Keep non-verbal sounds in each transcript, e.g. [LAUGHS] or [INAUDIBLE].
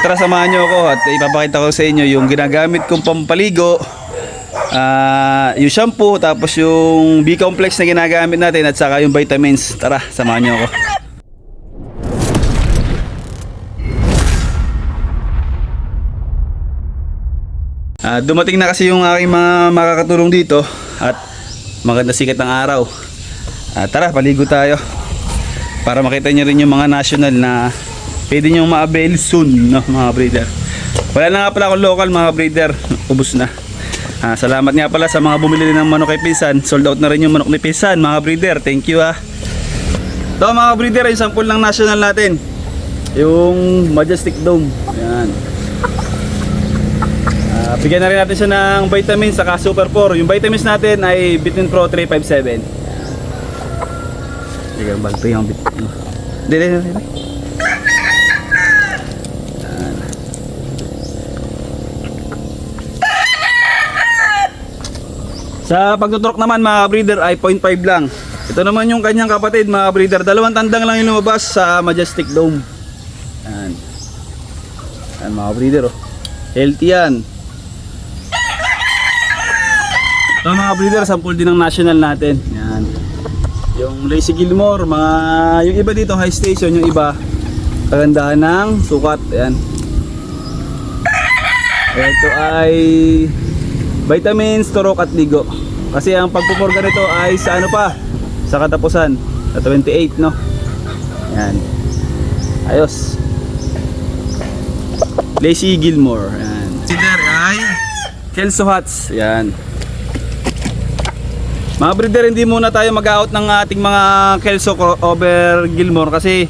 Tara samahan nyo ako at ipapakita ko sa inyo yung ginagamit kong pampaligo. Ah, yung shampoo, tapos yung B-complex na ginagamit natin at saka yung vitamins. Tara, samahan nyo ako. Ah, dumating na kasi yung aking mga makakatulong dito at maganda sikat ng araw. Ah, tara, paligo tayo. Para makita nyo rin yung mga national na pwede nyo ma-avail soon, no, mga breeder. Wala na nga pala akong local mga breeder. Ubus na. Ah, salamat nga pala sa mga bumili ng manok kay Pinsan. Sold out na rin yung manok ni Pinsan, mga breeder. Thank you ah. Ito mga breeder, yung sample ng national natin. Yung Majestic Dome. Ayan. Ah, bigyan na rin natin siya ng vitamins saka Super 4. Yung vitamins natin ay Bitin Pro 357. Sige, balto yung bit. Hindi, hindi, hindi. Sa pagtuturok naman mga breeder ay 0.5 lang. Ito naman yung kanyang kapatid mga breeder. Dalawang tandang lang yung lumabas sa Majestic Dome. Yan. Yan mga breeder oh. Healthy yan. Ito mga breeder, sample din ng national natin. Yan. Yung Lazy Gilmore, mga yung iba dito high station, yung iba kagandahan ng sukat. Ayan. Ito ay vitamins, turok at ligo. Kasi ang pagpupurga nito ay sa ano pa? Sa katapusan. Sa 28, no? Yan. Ayos. Lazy Gilmore. Yan. Consider ay Kelso Hats. Yan. Mga breeder, hindi muna tayo mag-out ng ating mga Kelso over Gilmore kasi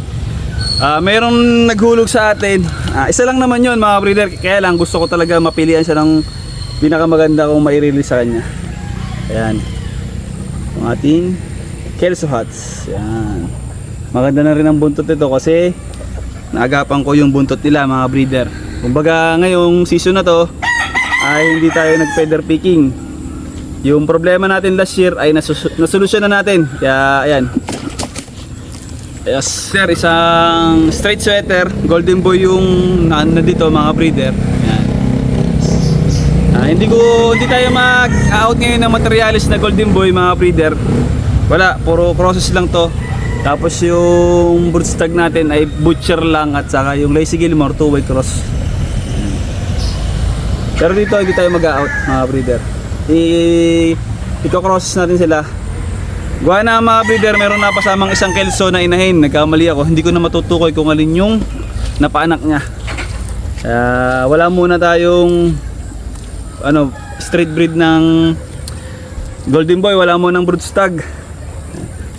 ah mayroong naghulog sa atin. Ah, isa lang naman yon mga breeder, kaya lang gusto ko talaga mapilian siya ng pinakamaganda kong mai-release sa kanya. Ayan. Ang ating Kelso Huts. Ayan. Maganda na rin ang buntot nito kasi naagapan ko yung buntot nila mga breeder. Kumbaga ngayong season na to ay hindi tayo nag-feather picking. Yung problema natin last year ay nasus- nasolusyon na natin. Kaya ayan. Yes, sir, isang straight sweater, golden boy yung na, na dito mga breeder. Hindi ko hindi tayo mag-out ngayon ng materialis na golden boy mga breeder. Wala, puro crosses lang to. Tapos yung broodstag natin ay butcher lang at saka yung lazy gilmore two-way cross. Pero dito hindi tayo mag-out mga breeder. I i-crosses natin sila. Gawa na mga breeder, meron na pasamang isang kelso na inahin. Nagkamali ako. Hindi ko na matutukoy kung alin yung napaanak niya. Kaya wala muna tayong ano, straight breed ng Golden Boy. Wala mo ng broodstag.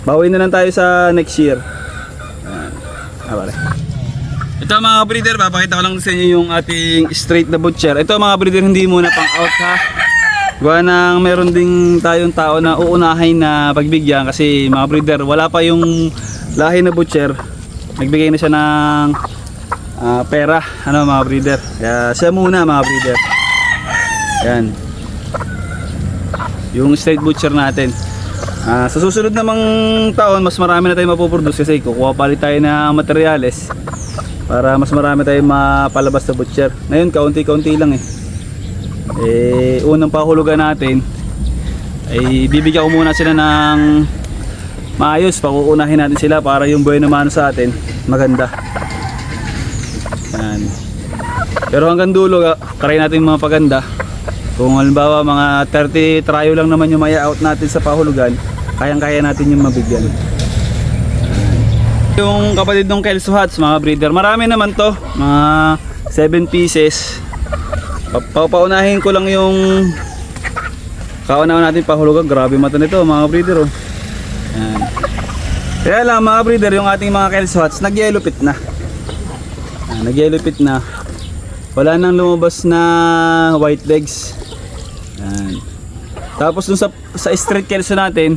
Bawi na lang tayo sa next year. Ayan. Ah, pare. Ito mga breeder, papakita ko lang sa inyo yung ating straight na butcher. Ito mga breeder, hindi muna pang out ha. Gawa nang meron ding tayong tao na uunahin na pagbigyan kasi mga breeder, wala pa yung lahi na butcher. Nagbigay na siya ng ah, pera, ano mga breeder. Kaya siya muna mga breeder. Yan. Yung straight butcher natin. Ah, sa susunod namang taon, mas marami na tayong mapuproduce kasi kukuha pa tayo ng materyales para mas marami tayong mapalabas sa butcher. Ngayon, kaunti-kaunti lang eh eh unang pahulugan natin ay bibigyan ko muna sila ng maayos pakuunahin natin sila para yung buhay naman sa atin maganda yan pero hanggang dulo ah, try natin mga paganda kung halimbawa mga 30 tryo lang naman yung maya out natin sa pahulugan kayang kaya natin yung mabigyan yung kapatid ng Kelso Hats mga breeder marami naman to mga 7 pieces Pa- Paunahin ko lang yung kaunahan natin pahulugan. Grabe mata nito mga breeder oh. Yan. Kaya lang mga breeder yung ating mga Kelswats nag-yellow pit na. Nag-yellow na. Wala nang lumabas na white legs. Yan. Tapos dun sa, sa straight kelso natin,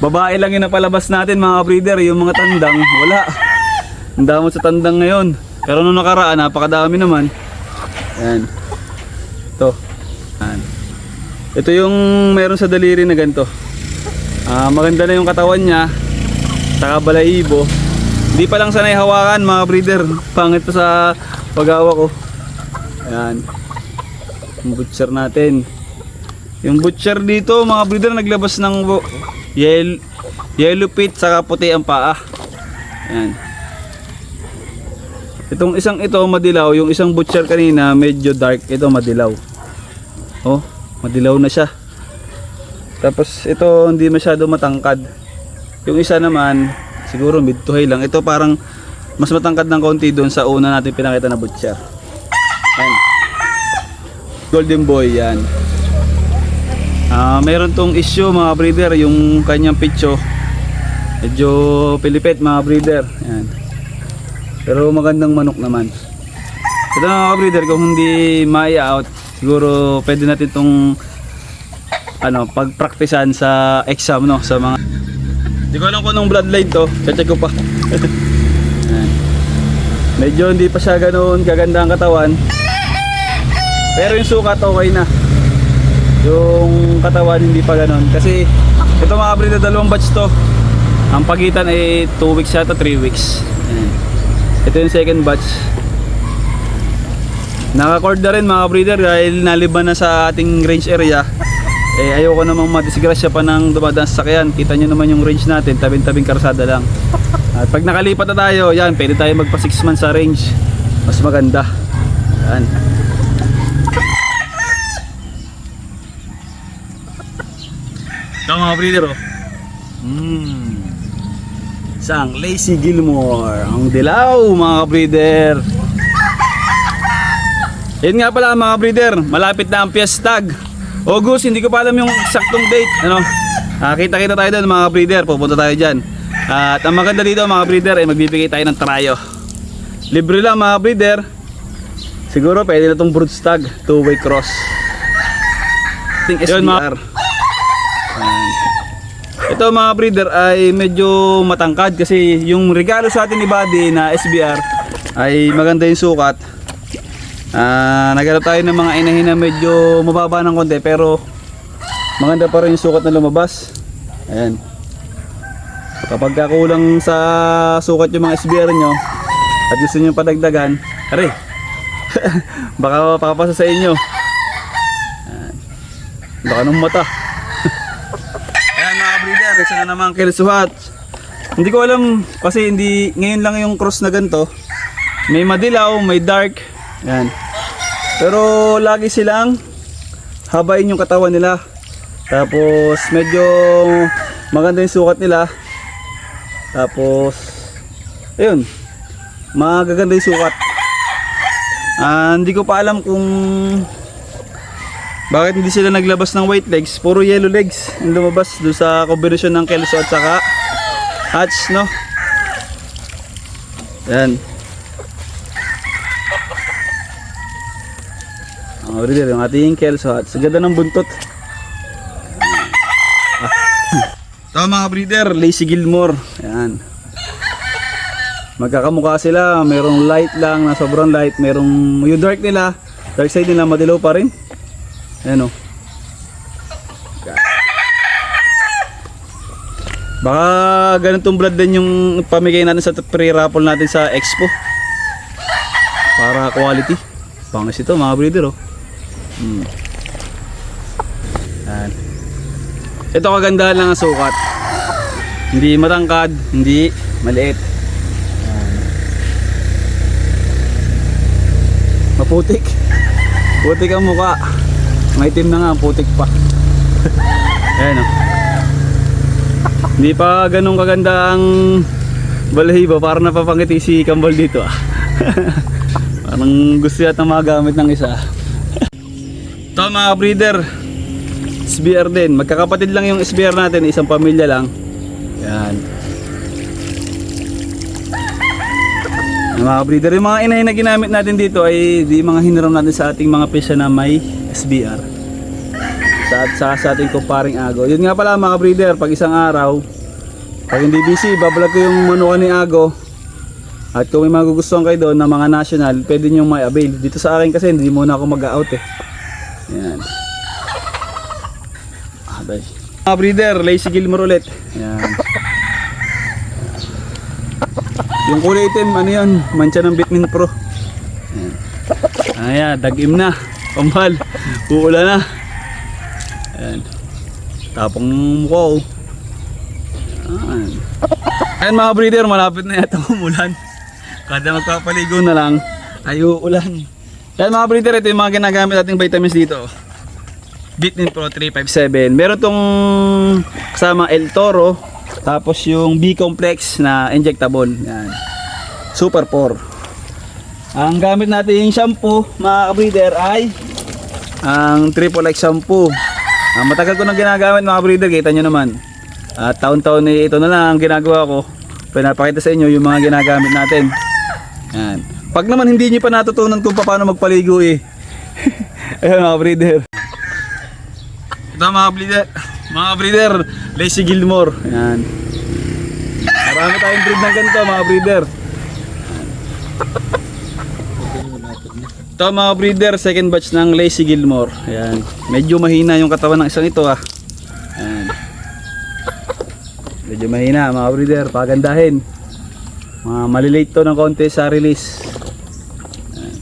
babae lang yung napalabas natin mga breeder. Yung mga tandang, wala. Ang damot sa tandang ngayon. Pero nung nakaraan, napakadami naman. Yan. Ito. Yan. Ito yung meron sa daliri na ganito. Ah, maganda na yung katawan niya. Saka balahibo. Hindi pa lang sanay hawakan mga breeder. Pangit pa sa pag-awa ko. Ayan. Yung butcher natin. Yung butcher dito, mga breeder, naglabas ng bu- yel yellow pit saka puti ang paa. Ayan. Itong isang ito madilaw, yung isang butcher kanina medyo dark, ito madilaw. Oh, madilaw na siya. Tapos ito hindi masyado matangkad. Yung isa naman, siguro mid to high lang. Ito parang mas matangkad ng konti doon sa una natin pinakita na butcher. Golden boy yan. Ah, meron tong issue mga breeder, yung kanyang pitcho. Medyo pilipit mga breeder. Yan. Pero magandang manok naman. Ito mga breeder, kung hindi mai-out, siguro pwede natin tong ano, pagpraktisan sa exam no, sa mga Hindi ko alam kung anong bloodline to, check ko pa. [LAUGHS] Medyo hindi pa siya ganoon kaganda ang katawan. Pero yung sukat okay na. Yung katawan hindi pa ganoon kasi ito mga breeder dalawang batch to. Ang pagitan ay 2 weeks yata 3 weeks. Yan. Ito yung second batch. Nakacord na rin mga breeder dahil naliban na sa ating range area. Eh ayoko namang madisgrasya pa ng dumadaan sa sakyan. Kita nyo naman yung range natin, tabing-tabing karsada lang. At pag nakalipat na tayo, yan, pwede tayo magpa 6 months sa range. Mas maganda. Yan. Mga breeder oh. Mm. Isang Lazy Gilmore. Ang dilaw mga breeder. Yan nga pala mga breeder, malapit na ang Fiestag. August, hindi ko pa alam yung eksaktong date. Ano? Ah, kita-kita tayo doon mga breeder, pupunta tayo dyan. At ang maganda dito mga breeder ay magbibigay tayo ng trayo. Libre lang mga breeder. Siguro pwede na itong broodstag, two-way cross. Think SBR. Ayan. Ito mga breeder ay medyo matangkad kasi yung regalo sa atin ni Buddy na SBR ay maganda yung sukat. Ah, naghanap tayo ng mga inahin na medyo mababa ng konti pero maganda pa rin yung sukat na lumabas. Ayan. Kapag kulang sa sukat yung mga SBR nyo at gusto nyo padagdagan, are, [LAUGHS] baka papasa sa inyo. Ayan. Baka nung mata. Isa na naman kilisuhat. Hindi ko alam kasi hindi ngayon lang yung cross na ganito. May madilaw, may dark. Yan. Pero lagi silang habain yung katawan nila. Tapos medyo maganda yung sukat nila. Tapos ayun. Magaganda yung sukat. Ah, hindi ko pa alam kung bakit hindi sila naglabas ng white legs. Puro yellow legs yung lumabas doon sa kombinasyon ng Kelso at saka Hatch, no? Yan. Mga breeder, yung ating Kelso at ganda ng buntot. [LAUGHS] Ito mga breeder, Lazy Gilmore. Yan. Magkakamukha sila, merong light lang na sobrang light, merong yung dark nila, dark side nila madilaw pa rin. Ayan o. Baka ganitong blood din yung pamigay natin sa pre-raffle natin sa expo. Para quality. Pangis ito mga breeder oh. Hmm. Ito kagandahan lang ang sukat. Hindi matangkad, hindi maliit. Yan. Maputik. Putik ang mukha. Maitim na nga, putik pa. [LAUGHS] Ayan o. Hindi pa ganun kaganda ang balahibo. Parang napapangiti si Kambal dito ah. [LAUGHS] Parang gusto yata magamit ng isa. [LAUGHS] Ito mga breeder. SBR din. Magkakapatid lang yung SBR natin. Isang pamilya lang. Yan. Mga breeder, yung mga inahin na ginamit natin dito ay di mga hiniram natin sa ating mga pesa na may SBR. Sa, sa, sa ating kumparing Ago. Yun nga pala mga breeder, pag isang araw, pag hindi busy, babalag ko yung manukan ni Ago. At kung may magugustuhan kayo doon na mga national, pwede nyo may avail. Dito sa akin kasi hindi muna ako mag-out eh. Yan. Ah, day. Mga breeder, Lazy Gilmore ulit. Yan. Yung kulay itim, ano yan? Mancha ng Bitmin Pro. Ayan. Dagim na. Pambal. Uulan na. Tapang mukha oh. Ayan mga breeder, malapit na yata [LAUGHS] umulan. Kada magpapaligo na lang, ay uulan. Ayan mga breeder, ito yung mga ginagamit nating vitamins dito. Bitnin Pro 357. Meron tong kasama El Toro, tapos yung B-complex na injectable. Yan. Super 4. Ang gamit natin yung shampoo, mga breeder, ay ang Triple X shampoo. Ah, matagal ko nang ginagamit mga breeder, kita nyo naman. At taon-taon eh, ito na lang ang ginagawa ko. Pinapakita sa inyo yung mga ginagamit natin. Yan. Pag naman hindi nyo pa natutunan kung paano magpaligo eh. [LAUGHS] Ayun mga breeder. Ito mga breeder, mga breeder, Lazy Gilmore. Yan. Marami tayong breed ng ganito mga breeder. Ito mga breeder, second batch ng Lazy Gilmore. Ayan. Medyo mahina yung katawan ng isang ito ah. Ayan. Medyo mahina mga breeder, pagandahin. Mga malilate to ng konti sa release. Ayan.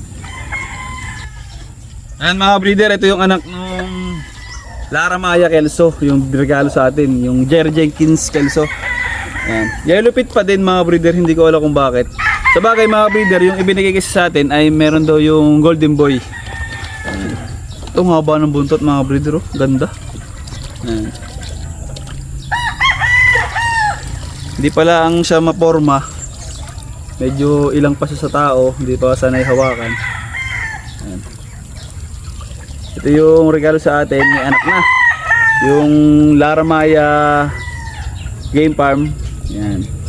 Ayan mga breeder, ito yung anak nung Lara Maya Kelso, yung regalo sa atin, yung Jerry Jenkins Kelso. Ayan. Yellow pit pa din mga breeder, hindi ko alam kung bakit. Sa bagay mga breeder, yung ibinigay kasi sa atin ay meron daw yung Golden Boy. Ayan. Ito nga ba ng buntot mga breeder, oh. ganda. Ayan. Hindi pala ang siya maporma. Medyo ilang pa siya sa tao, hindi pa sanay hawakan. Ayan. Ito yung regalo sa atin, may anak na. Yung Lara Maya Game Farm. Yan.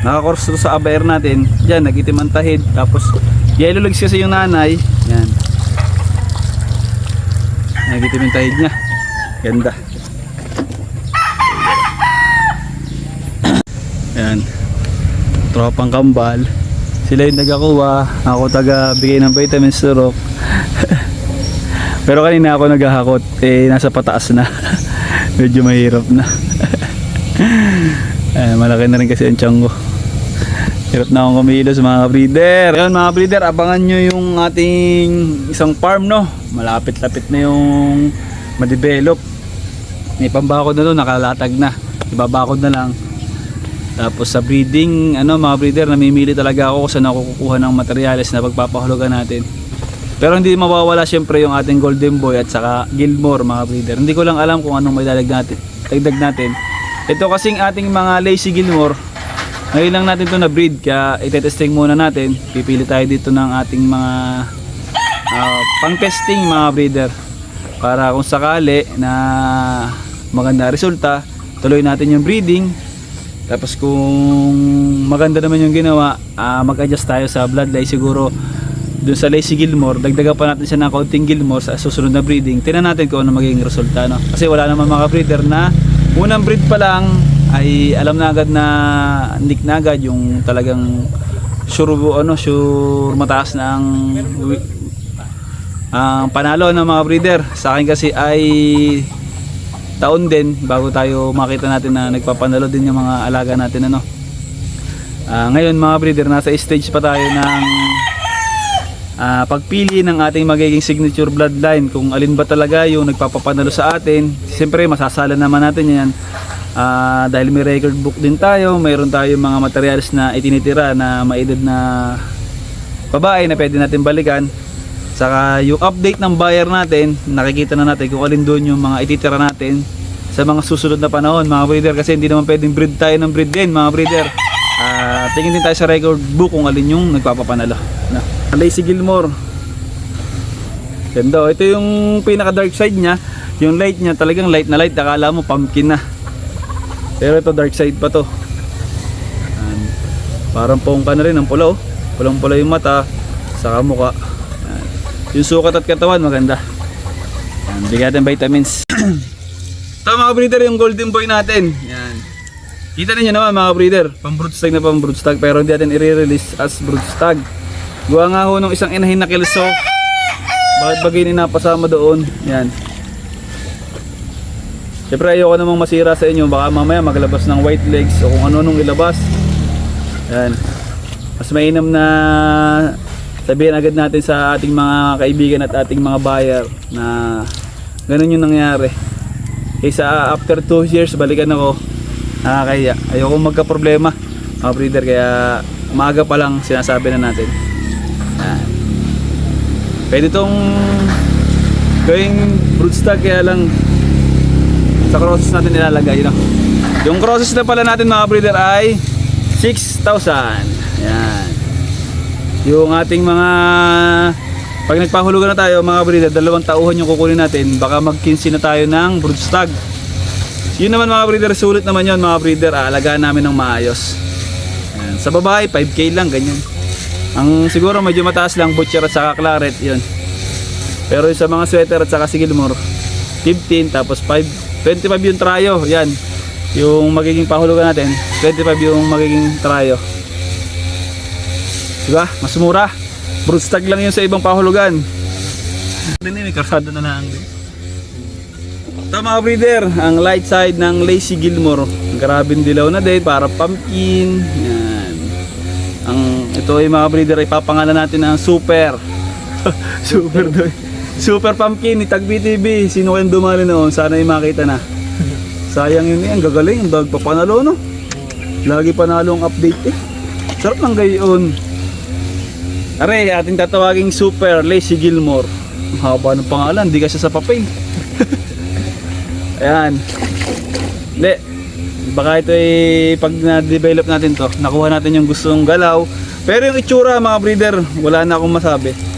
Nakakorso to sa abair natin. Diyan, nagitim ang tahid. Tapos, yellow legs kasi yung nanay. Yan. Nagitim yung tahid niya. Ganda. Yan. Tropang kambal. Sila yung nagakuha. Ako taga bigay ng vitamins to rock. [LAUGHS] Pero kanina ako naghahakot. Eh, nasa pataas na. [LAUGHS] Medyo mahirap na. [LAUGHS] eh, malaki na rin kasi ang tiyan. Hirap na akong kumilos mga breeder. Ayun mga breeder, abangan nyo yung ating isang farm no. Malapit-lapit na yung ma-develop. May pambakod na doon, nakalatag na. Ibabakod na lang. Tapos sa breeding, ano mga breeder, namimili talaga ako saan ako kukuha ng materyales na pagpapahulugan natin. Pero hindi mawawala syempre yung ating Golden Boy at saka Gilmore mga breeder. Hindi ko lang alam kung anong may dalag natin, dagdag natin. Ito kasing ating mga Lazy Gilmore, ngayon lang natin ito na breed kaya itetesting muna natin. Pipili tayo dito ng ating mga ah, pang-testing mga breeder. Para kung sakali na maganda resulta, tuloy natin yung breeding. Tapos kung maganda naman yung ginawa, ah, mag-adjust tayo sa bloodline siguro dun sa Lazy Gilmore, dagdagan pa natin siya ng kaunting Gilmore sa susunod na breeding. Tingnan natin kung ano magiging resulta. No? Kasi wala naman mga breeder na unang breed pa lang ay alam na agad na nick na agad yung talagang sure ano sure mataas na ang ang panalo ng mga breeder. Sa akin kasi ay taon din bago tayo makita natin na nagpapanalo din yung mga alaga natin ano. Ah, ngayon mga breeder nasa stage pa tayo ng ah, pagpili ng ating magiging signature bloodline. Kung alin ba talaga yung nagpapapanalo sa atin siyempre masasala naman natin yan Ah, dahil may record book din tayo mayroon tayong mga materials na itinitira na maedad na babae na pwede natin balikan saka yung update ng buyer natin nakikita na natin kung alin doon yung mga ititira natin sa mga susunod na panahon mga breeder kasi hindi naman pwedeng breed tayo ng breed din mga breeder Ah, tingin din tayo sa record book kung alin yung nagpapapanalo na. Lazy Gilmore Ganda. oh. Ito yung pinaka dark side niya. Yung light niya talagang light na light. Akala mo pumpkin na. Pero ito dark side pa to. Yan. Parang pongka na rin ang pula oh. Pulang pula yung mata. Saka mukha. Yan. Yung sukat at katawan maganda. Yan. Bigyan natin vitamins. [CLEARS THROAT] ito mga breeder yung golden boy natin. Yan. Kita niyo naman mga breeder. Pang broodstag na pang broodstag. Pero hindi natin i-release as broodstag. Gawa nga ho nung isang inahin na kilso. Bakit bagay ni napasama doon? Yan. Siyempre ayoko namang masira sa inyo. Baka mamaya maglabas ng white legs o kung ano nung ilabas. Yan. mas mainam na sabihin agad natin sa ating mga kaibigan at ating mga buyer na ganun yung nangyari. Kaysa after 2 years balikan ako, nakakahiya. Ayoko magka-problema mga breeder kaya maaga pa lang sinasabi na natin. Yan. Pwede itong gawing broodstock kaya lang sa crosses natin nilalagay. No? Yung crosses na pala natin mga breeder ay 6,000. Yan. Yung ating mga pag nagpahulugan na tayo mga breeder, dalawang tauhan yung kukunin natin. Baka mag 15 na tayo ng broodstag. Yun naman mga breeder, sulit naman yun mga breeder. Aalagaan namin ng maayos. Yan. Sa babae, 5k lang, ganyan. Ang siguro medyo mataas lang, butcher at saka claret, yun. Pero sa mga sweater at saka si Gilmore, 15 tapos 5, 25 yung trayo, yan. Yung magiging pahulugan natin, 25 yung magiging trayo. Diba? Mas mura. Broodstag lang yun sa ibang pahulugan. Din may karsada na lang. Ito mga breeder, ang light side ng Lazy Gilmore. Grabing dilaw na din para pumpkin. Yan. Ang ito ay mga breeder ay papangalan natin ng super. [LAUGHS] super [LAUGHS] doy. Super pumpkin ni Tag BTV. Sino kayong dumali noon? Sana ay makita na. Sayang yun eh. Ang gagaling. Ang dag papanalo no. Lagi panalo ang update eh. Sarap ng gayon. Are, ating tatawaging Super Lazy Gilmore. Ang haba ng pangalan, di kasi sa papel. [LAUGHS] Ayan. Hindi. Baka ito ay pag na-develop natin to, nakuha natin yung gustong galaw. Pero yung itsura mga breeder, wala na akong masabi.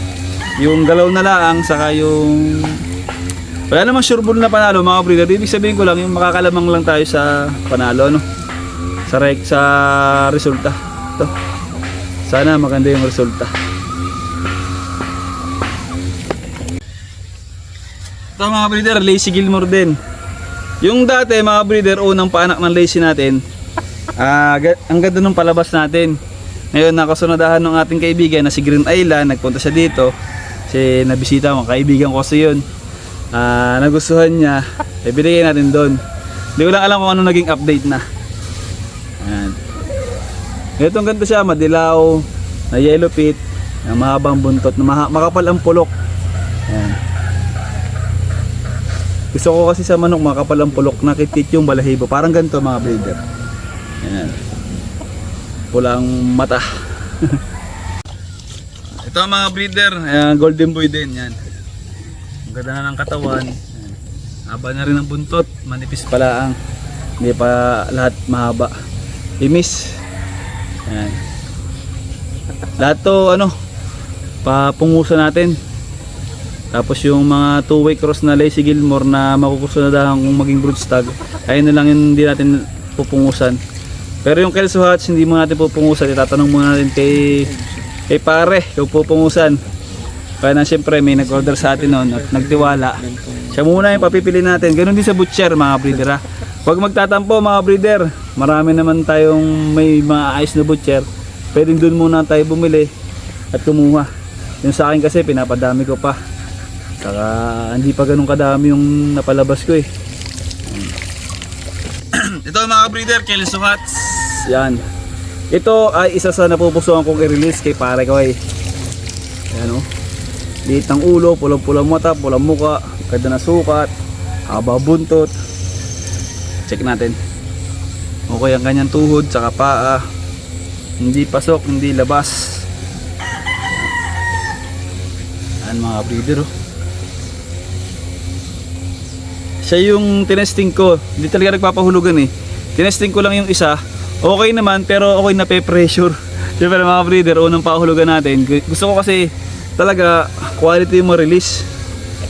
Yung galaw na lang, saka yung... Wala namang sure ball na panalo mga breeder. Ibig sabihin ko lang, yung makakalamang lang tayo sa panalo, no? Sa, rek, sa resulta. Ito. Sana maganda yung resulta. Ito mga breeder, Lazy Gilmore din. Yung dati mga breeder, unang paanak ng Lazy natin, ah ang ganda ng palabas natin. Ngayon nakasunadahan ng ating kaibigan na si Green Island, nagpunta siya dito. Kasi nabisita mo, kaibigan ko kasi yun. Ah, nagustuhan niya, eh, binigay natin doon. Hindi ko lang alam kung ano naging update na. Ayan. Ito ang ganda siya, madilaw, na yellow pit, na mahabang buntot, na maha- makapal ang pulok. Ayan. Gusto ko kasi sa manok makapal ang pulok, nakitit yung balahibo. Parang ganito mga breeder. Ayan. Pulang mata. [LAUGHS] Ito mga breeder, ayan, golden boy din yan. Ang ganda na ng katawan. Haba na rin ang buntot, manipis pala ang hindi pa lahat mahaba. Imis. Ayan. Lahat to ano, papungusa natin. Tapos yung mga two-way cross na Lazy Gilmore na makukusunadahan kung maging broodstag, ayun na lang yung hindi natin pupungusan. Pero yung Kelso Hutch, hindi mo natin pupungusan. Itatanong muna natin kay, kay pare kung pupungusan. Kaya na siyempre may nag-order sa atin noon at nagtiwala. Siya muna yung papipili natin. Ganun din sa butcher mga breeder ha. Huwag magtatampo mga breeder. Marami naman tayong may mga ayos na butcher. Pwedeng doon muna tayo bumili at kumuha. Yung sa akin kasi pinapadami ko pa. Saka hindi pa ganun kadami yung napalabas ko eh. [CLEARS THROAT] Ito mga breeder, Kelso Yan. Ito ay isa sa napupusuan kong i-release kay pare ko eh. Ayan o. Liit ng ulo, pulang-pulang mata, pulang muka, ganda na sukat, haba buntot. Check natin. Okay ang kanyang tuhod, saka paa. Hindi pasok, hindi labas. Ayan mga breeder oh. Siya yung tinesting ko. Hindi talaga nagpapahulugan eh. Tinesting ko lang yung isa. Okay naman pero okay na pe-pressure. [LAUGHS] Siyempre mga breeder, unang pahulugan natin. Gusto ko kasi talaga quality mo release.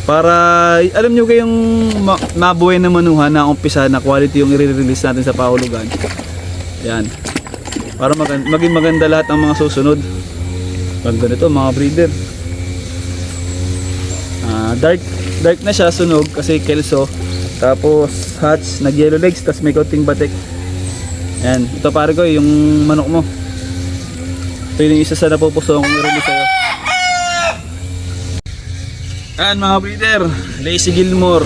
Para alam nyo kayong ma- mabuhay na manuhan na umpisa na quality yung i-release natin sa pahulugan. Yan. Para magan- maging maganda lahat ng mga susunod. Ganda nito mga breeder. Ah, dark dark na siya sunog kasi kelso. Tapos hatch, nag yellow legs, tapos may konting batik. Yan, ito pare ko yung manok mo. Ito yung isa sa napupuso kong i-release sa'yo. Yan mga breeder, Lazy Gilmore.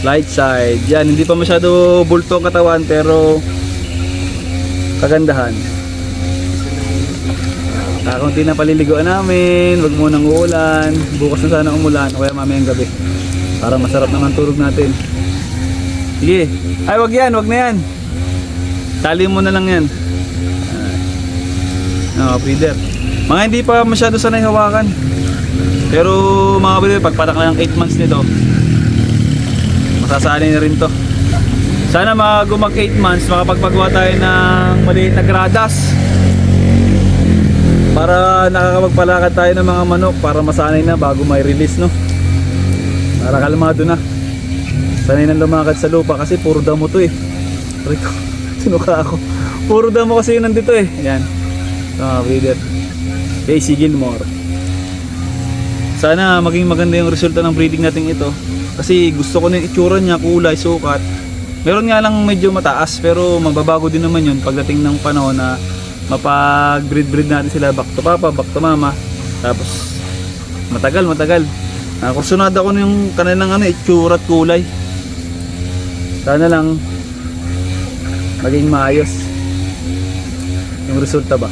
Light side. Yan, hindi pa masyado bulto ang katawan pero kagandahan. Kakunti na paliliguan namin, wag munang uulan, bukas na sana umulan o kaya mamayang gabi. Para masarap naman tulog natin. Sige. Ay, wag yan, wag na yan. Tali mo na lang yan. Ah, breeder. Mga hindi pa masyado sanay hawakan. Pero mga breeder, pagpatak na ng 8 months nito, masasanay na rin to. Sana mga gumag 8 months, makapagpagawa tayo ng maliit na gradas. Para nakakapagpalakad tayo ng mga manok para masanay na bago may release no. Para kalmado na. Sanay na lumakad sa lupa kasi puro damo to eh. Rico, sinuka ako. Puro damo kasi yun nandito eh. Yan. Mga breeder. Casey Gilmore. Sana maging maganda yung resulta ng breeding natin ito. Kasi gusto ko na yung itsura niya, kulay, sukat. Meron nga lang medyo mataas pero magbabago din naman yun pagdating ng panahon na mapag-breed-breed natin sila back to papa, back to mama. Tapos matagal, matagal. Uh, kursunada ko na yung kanilang ano, itsura at kulay. Sana lang maging maayos yung resulta ba.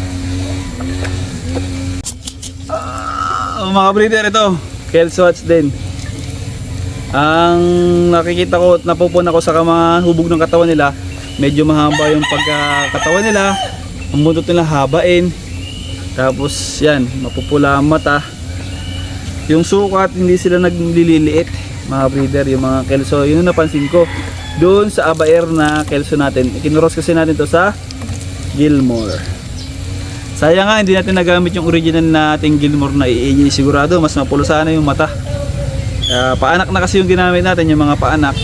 Ah, mga breeder ito, Kelswatch din. Ang nakikita ko, napupuna ko sa mga hubog ng katawan nila, medyo mahaba yung pagkakatawan nila. Ang buntot nila habain. Tapos yan, mapupula ang mata. Yung sukat, hindi sila naglililiit, mga breeder, yung mga kelso. Yun yung napansin ko. Doon sa Abaer na kelso natin. Ikinuros kasi natin to sa Gilmore. Sayang nga, hindi natin nagamit yung original nating Gilmore na iinyi. Sigurado, mas mapulo sana yung mata. Ah, paanak na kasi yung ginamit natin, yung mga paanak.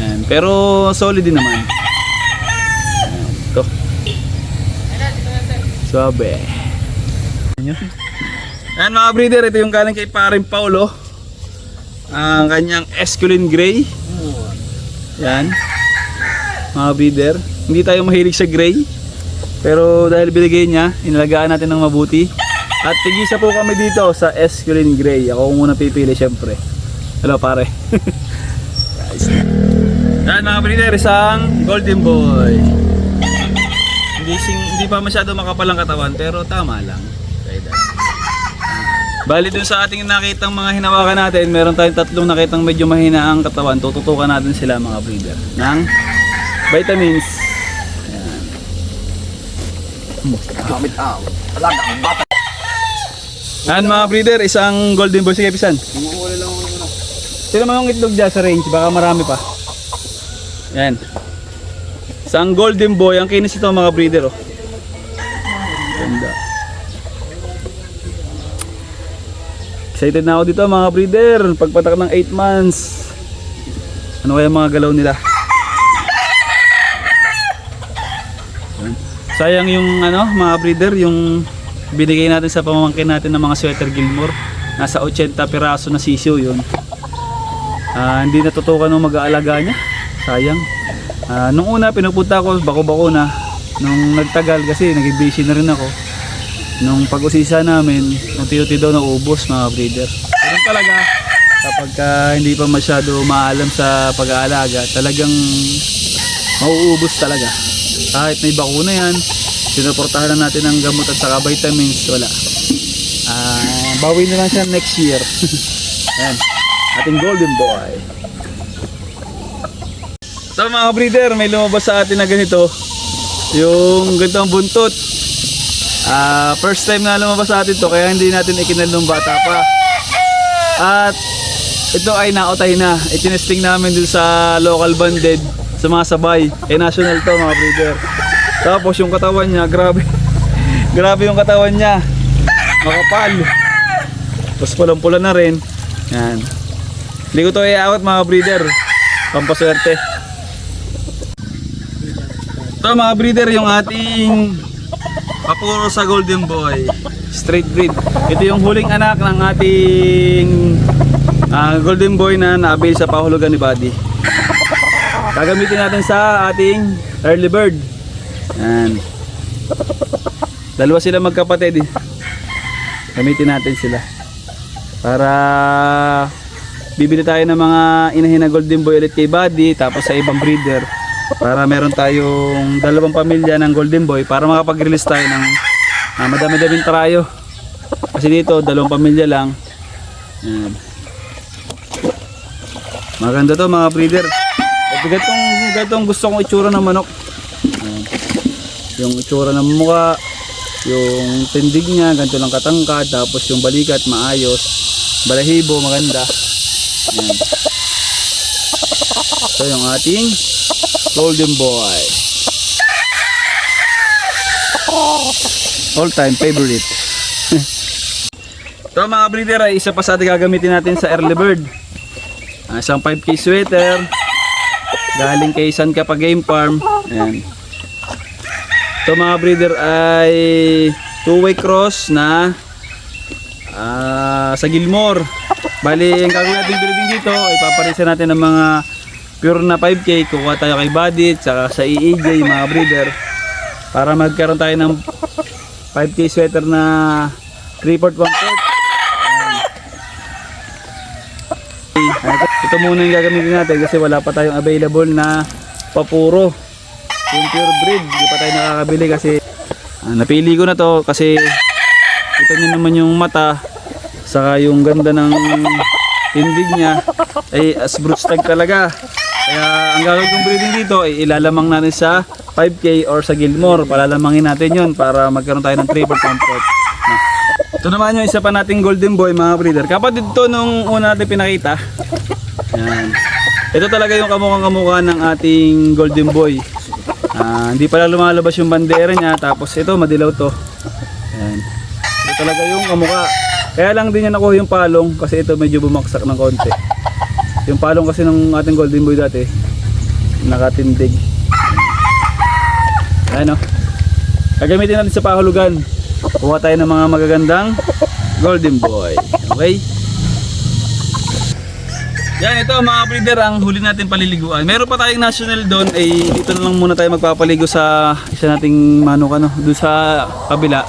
Yan. Pero solid din naman. Yan. Ito. Sabi. Yan mga breeder, ito yung galing kay paring Paulo. Ang kanyang Esculin Gray. Yan. Mga breeder. Hindi tayo mahilig sa gray. Pero dahil binigay niya, inalagaan natin ng mabuti. At tigisa po kami dito sa Esculin Gray. Ako muna pipili syempre. Hello pare. Guys. [LAUGHS] Yan mga breeder, isang Golden Boy. Hindi, sing, hindi pa masyado makapal ang katawan pero tama lang. Bali dun sa ating nakitang mga hinawakan natin, meron tayong tatlong nakitang medyo mahina ang katawan. Tututukan natin sila mga breeder ng vitamins. Yan. Gamit mga breeder, isang golden boy. Sige, pisan. Umuuli lang muna. Sino mga itlog dyan sa range? Baka marami pa. Yan. Isang golden boy. Ang kinis ito mga breeder. Oh. Ganda. Excited na ako dito mga breeder. Pagpatak ng 8 months. Ano kaya mga galaw nila? Yan. Sayang yung ano mga breeder, yung binigay natin sa pamangkin natin ng mga sweater Gilmore. Nasa 80 piraso na sisiyo yun. Ah, hindi natutukan ng mag-aalaga niya. Sayang. Ah, nung una pinupunta ko bako-bako na. Nung nagtagal kasi naging busy na rin ako. Nung pag-usisa namin, unti-unti daw naubos mga breeder. Ganun talaga kapag ah, hindi pa masyado maalam sa pag-aalaga, talagang mauubos talaga. Kahit may bakuna yan, sinuportahan na natin ng gamot at saka vitamins, wala. Ah, bawi na lang siya next year. [LAUGHS] Ayan, ating golden boy. So mga breeder, may lumabas sa atin na ganito. Yung ganitong buntot. Ah, first time na lumabas sa atin to kaya hindi natin ikinal nung bata pa. At ito ay naotay na. Itinesting namin dun sa local banded sa mga sabay. Eh national to mga breeder. Tapos yung katawan niya, grabe. [LAUGHS] grabe yung katawan niya. Makapal. Tapos pulang-pula na rin. Yan. Hindi ko to i-out mga breeder. Pampaswerte. Ito mga breeder yung ating papuro sa Golden Boy. Straight breed. Ito yung huling anak ng ating ah, Golden Boy na na-avail sa pahulugan ni Buddy. Gagamitin natin sa ating early bird. Yan. Dalawa sila magkapatid. eh. Gamitin natin sila. Para bibili tayo ng mga inahin na Golden Boy ulit kay Buddy tapos sa ibang breeder para meron tayong dalawang pamilya ng Golden Boy para makapag-release tayo ng Ah, madami-daming trayo. Kasi dito, dalawang pamilya lang. Ayan. Maganda to mga breeder. At ganitong, ganitong gusto kong itsura ng manok. Ayan. Yung itsura ng mukha, yung tindig niya, ganito lang katangkad, tapos yung balikat maayos, balahibo, maganda. Ayan. Ito yung ating golden boy. All time favorite. [LAUGHS] Ito mga breeder ay isa pa sa ating gagamitin natin sa early bird. Ah, isang 5k sweater. Galing kay San Capa Game Farm. Ayan. Ito mga breeder ay two-way cross na ah, sa Gilmore. Bali, ang gagawin natin breeding dito, ipaparisa natin ng mga pure na 5K. Kukuha tayo kay Badit, saka sa EEJ mga breeder. Para magkaroon tayo ng 5K sweater na 3 4 1 Ito muna yung gagamitin natin kasi wala pa tayong available na papuro. Yung pure breed, hindi pa tayo nakakabili kasi ah, napili ko na to kasi kita nyo naman yung mata saka yung ganda ng tindig niya ay as broodstag talaga. Kaya ang gagawin kong breeding dito ay ilalamang natin sa 5K or sa Gilmore. Palalamangin natin yon para magkaroon tayo ng triple comfort. Ito naman yung isa pa nating golden boy mga breeder. Kapatid to nung una natin pinakita. Yan. Ito talaga yung kamukhang kamukha ng ating golden boy. Ah, hindi pala lumalabas yung bandera niya tapos ito madilaw to. Yan. Ito talaga yung kamukha. Kaya lang din niya nakuha yung palong kasi ito medyo bumaksak ng konti. Yung palong kasi ng ating golden boy dati nakatindig. Ayan o. Gagamitin natin sa pahulugan. Kuha tayo ng mga magagandang golden boy. Okay? Yan, ito mga breeder ang huli natin paliliguan. Meron pa tayong national doon, ay dito na lang muna tayo magpapaligo sa isa nating manok ano, doon sa kabila.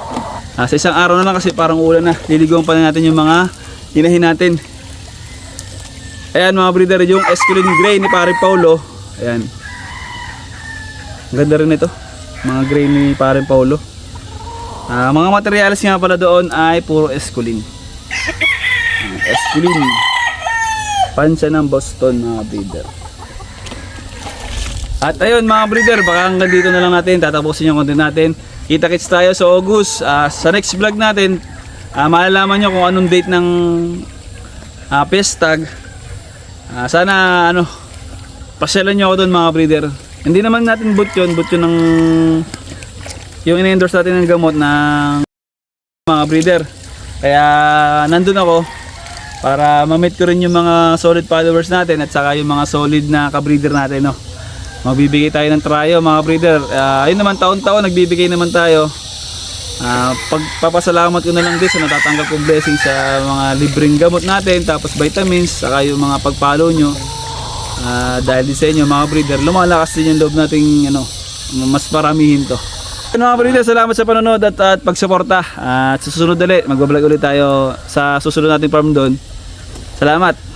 Ah, sa isang araw na lang kasi parang ulan na. Liliguan pa na natin yung mga inahin natin. Ayan mga breeder, yung Esquilin Gray ni Pare Paulo. Ayan. Ganda rin ito. Mga gray ni Pare Paulo. Ah, mga materials nga pala doon ay puro Esquilin. Ah, Esquilin. Pansa ng Boston mga breeder. At ayun mga breeder, baka hanggang dito na lang natin tatapusin yung content natin. Kita kits tayo sa August. Ah, sa next vlog natin, ah, malalaman nyo kung anong date ng uh, pestag. Ah, sana ano, pasyalan nyo ako doon mga breeder. Hindi naman natin boot yun, boot yun ng yung in-endorse natin ng gamot ng mga breeder. Kaya nandun ako para ma-meet ko rin yung mga solid followers natin at saka yung mga solid na ka-breeder natin no. Magbibigay tayo ng tryo mga breeder. Ah, ayun naman taon-taon nagbibigay naman tayo. Ah, pagpapasalamat ko na lang din sa natatanggap kong blessing sa mga libreng gamot natin tapos vitamins saka yung mga pagpalo nyo. Ah, dahil din sa inyo mga breeder, lumalakas din yung loob nating ano, mas paramihin to. Ano mga breeder, salamat sa panonood at, at pagsuporta. At sa susunod ulit, magbablog ulit tayo sa susunod nating farm doon. Salamat!